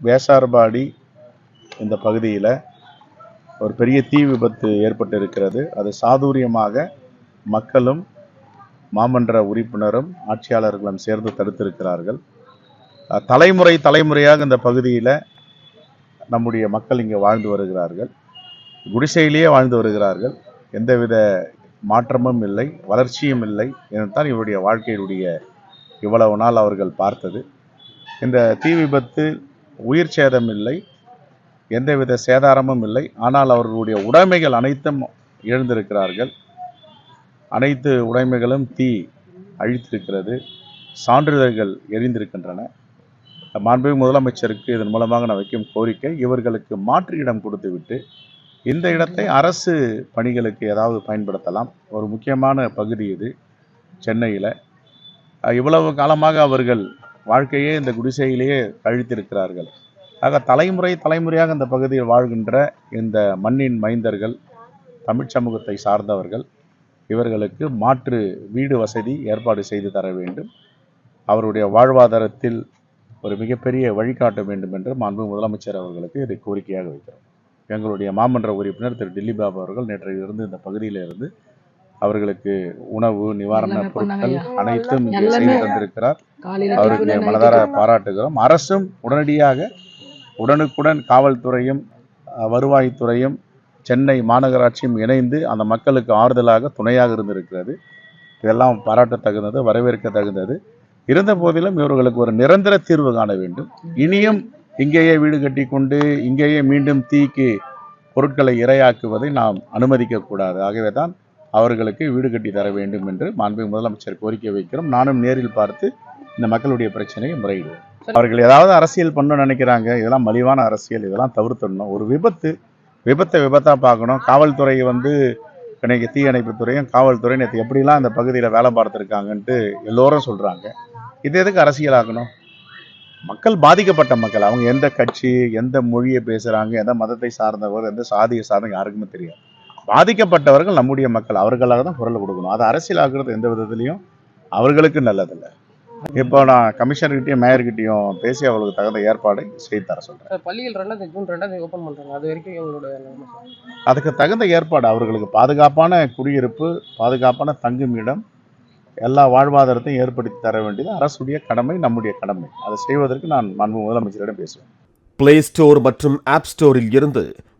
வேசார்பாடி இந்த பகுதியில் ஒரு பெரிய தீ விபத்து ஏற்பட்டு இருக்கிறது அது சாதுரியமாக மக்களும் மாமன்ற உறுப்பினரும் ஆட்சியாளர்களும் சேர்ந்து தடுத்திருக்கிறார்கள். தலைமுறை தலைமுறையாக இந்த பகுதியில் நம்முடைய மக்கள் இங்கே வாழ்ந்து வருகிறார்கள். குடிசையிலேயே வாழ்ந்து வருகிறார்கள். எந்தவித மாற்றமும் இல்லை வளர்ச்சியும் இல்லை என்றுதான் இவருடைய வாழ்க்கையினுடைய இவ்வளவு நாள் அவர்கள் பார்த்தது. இந்த தீ விபத்து உயிர் சேதம் இல்லை எந்தவித சேதாரமும் இல்லை. ஆனால் அவர்களுடைய உடைமைகள் அனைத்தும் இழந்திருக்கிறார்கள் அனைத்து உடைமைகளும் தீ அழித்திருக்கிறது. சான்றிதழ்கள் எரிந்திருக்கின்றன. மாண்பு முதலமைச்சருக்கு இதன் மூலமாக நான் வைக்கும் கோரிக்கை இவர்களுக்கு மாற்று இடம் கொடுத்துவிட்டு இந்த இடத்தை அரசு பணிகளுக்கு ஏதாவது பயன்படுத்தலாம். ஒரு முக்கியமான பகுதி இது சென்னையில். இவ்வளவு காலமாக அவர்கள் வாழ்க்கையே இந்த குடிசையிலேயே கழித்திருக்கிறார்கள். ஆக தலைமுறை தலைமுறையாக இந்த பகுதியில் வாழ்கின்ற இந்த மண்ணின் மைந்தர்கள் தமிழ்ச் சமூகத்தை சார்ந்தவர்கள் இவர்களுக்கு மாற்று வீடு வசதி ஏற்பாடு செய்து தர வேண்டும். அவருடைய வாழ்வாதாரத்தில் ஒரு மிகப்பெரிய வழிகாட்ட வேண்டும் என்று மாண்பு முதலமைச்சர் அவர்களுக்கு இதை கோரிக்கையாக வைக்கிறோம். எங்களுடைய மாமன்ற உறுப்பினர் திரு டில்லி பாபு அவர்கள் நேற்றையிலிருந்து இந்த பகுதியிலிருந்து அவர்களுக்கு உணவு பண்ணாங்க பொருட்கள். அனைத்தும் இங்கே. செய்து தந்திருக்கிறார். அவருக்கு மனதார பாராட்டுகிறோம். அரசும் உடனடியாக உடனுக்குடன் காவல்துறையும் வருவாய்த்துறையும் சென்னை மாநகராட்சியும் இணைந்து அந்த மக்களுக்கு ஆறுதலாக துணையாக இருந்திருக்கிறது. இதெல்லாம் பாராட்ட தகுந்தது வரவேற்க தகுந்தது இருந்த போதிலும் இவர்களுக்கு ஒரு நிரந்தர தீர்வு காண வேண்டும். இனியும் இங்கேயே வீடு கட்டி கொண்டு இங்கேயே மீண்டும் தீக்கு பொருட்களை இரையாக்குவதை நாம் அனுமதிக்க கூடாது ஆகவே தான் அவர்களுக்கு வீடு கட்டி தர வேண்டும் என்று மாண்புமிகு முதலமைச்சர் கோரிக்கை வைக்கிறோம். நானும் நேரில் பார்த்து இந்த மக்களுடைய பிரச்சனையை முறையிடுவோம் அவர்கள் ஏதாவது அரசியல் பண்ணணும்னு நினைக்கிறாங்க. இதெல்லாம் மலிவான அரசியல். இதெல்லாம் தவிர்த்துடணும். ஒரு விபத்து. விபத்தை விபத்தா பார்க்கணும். காவல்துறை வந்து இன்னைக்கு தீயணைப்புத் துறையும் காவல்துறை நேற்று எப்படிலாம் இந்த பகுதியில் வேலை பார்த்துருக்காங்கன்ட்டு எல்லோரும் சொல்றாங்க. இது எதுக்கு அரசியலாக்கணும்? மக்கள் பாதிக்கப்பட்ட மக்கள். அவங்க எந்த கட்சி எந்த மொழியை பேசுறாங்க எந்த மதத்தை சார்ந்தவர் எந்த சாதியை சார்ந்த யாருக்குமே தெரியாது. பாதிக்கப்பட்டவர்கள் நம்முடைய மக்கள் அவர்களாக தான் குரல் கொடுக்கணும். அது அரசியலாக்குறது எந்த விதத்துலையும் அவர்களுக்கு நல்லதில்லை. இப்போ நான் கமிஷனர்கிட்டயும் மேயர்கிட்டயும் பேசி அவர்களுக்கு தகுந்த ஏற்பாடை செய்து தர சொல்றேன். சார் பள்ளிகள் ரெண்டாவது ஜூன் ரெண்டாவது ஓப்பன் பண்றாங்க. அது வரைக்கும் எங்களோட. அதுக்கு தகுந்த ஏற்பாடு அவர்களுக்கு. பாதுகாப்பான குடியிருப்பு பாதுகாப்பான தங்குமிடம் எல்லா வாழ்வாதாரத்தையும் ஏற்படுத்தி தர வேண்டியது அரசுடைய கடமை நம்முடைய கடமை. அதை செய்வதற்கு நான் மாண்பு முதலமைச்சரிடம் பேசுவேன். பிளே ஸ்டோர் மற்றும் ஆப் ஸ்டோரில் இருந்து